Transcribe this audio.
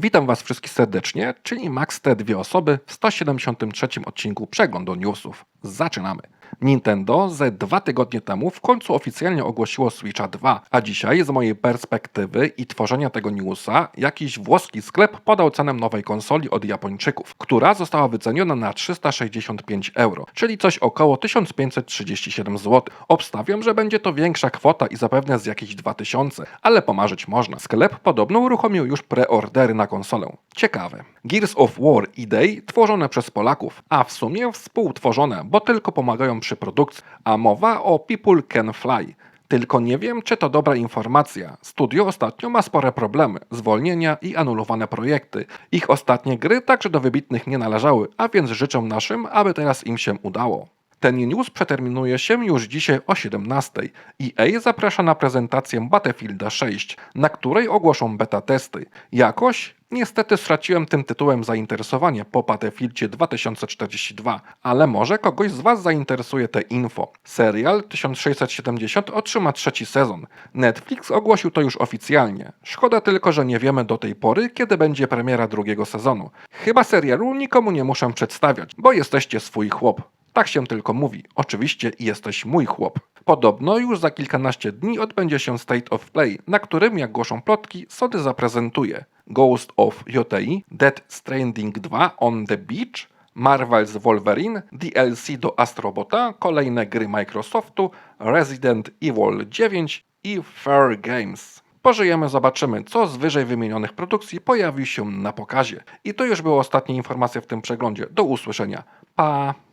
Witam Was wszystkich serdecznie, czyli Max te dwie osoby w 173 odcinku Przeglądu Newsów. Zaczynamy. Nintendo ze dwa tygodnie temu w końcu oficjalnie ogłosiło Switcha 2, a dzisiaj z mojej perspektywy i tworzenia tego newsa jakiś włoski sklep podał cenę nowej konsoli od Japończyków, która została wyceniona na 365 euro, czyli coś około 1537 zł. Obstawiam, że będzie to większa kwota i zapewne z jakichś 2000, ale pomarzyć można. Sklep podobno uruchomił już preordery na konsolę. Ciekawe. Gears of War i Day tworzone przez Polaków, a w sumie współtworzone, bo tylko pomagają przy produkcji, a mowa o People Can Fly. Tylko nie wiem, czy to dobra informacja. Studio ostatnio ma spore problemy, zwolnienia i anulowane projekty. Ich ostatnie gry także do wybitnych nie należały, a więc życzę naszym, aby teraz im się udało. Ten news przeterminuje się już dzisiaj o 17. EA zaprasza na prezentację Battlefielda 6, na której ogłoszą beta testy. Jakoś niestety straciłem tym tytułem zainteresowanie po Battlefieldzie 2042, ale może kogoś z Was zainteresuje te info. Serial 1670 otrzyma trzeci sezon. Netflix ogłosił to już oficjalnie. Szkoda tylko, że nie wiemy do tej pory, kiedy będzie premiera drugiego sezonu. Chyba serialu nikomu nie muszę przedstawiać, bo jesteście swój chłop. Tak się tylko mówi. Oczywiście jesteś mój chłop. Podobno już za kilkanaście dni odbędzie się State of Play, na którym, jak głoszą plotki, Sony zaprezentuje Ghost of JTI, Dead Stranding 2 on the Beach, Marvel's Wolverine, DLC do Astrobota, kolejne gry Microsoftu, Resident Evil 9 i Fair Games. Pożyjemy, zobaczymy, co z wyżej wymienionych produkcji pojawi się na pokazie. I to już była ostatnia informacja w tym przeglądzie. Do usłyszenia. Pa!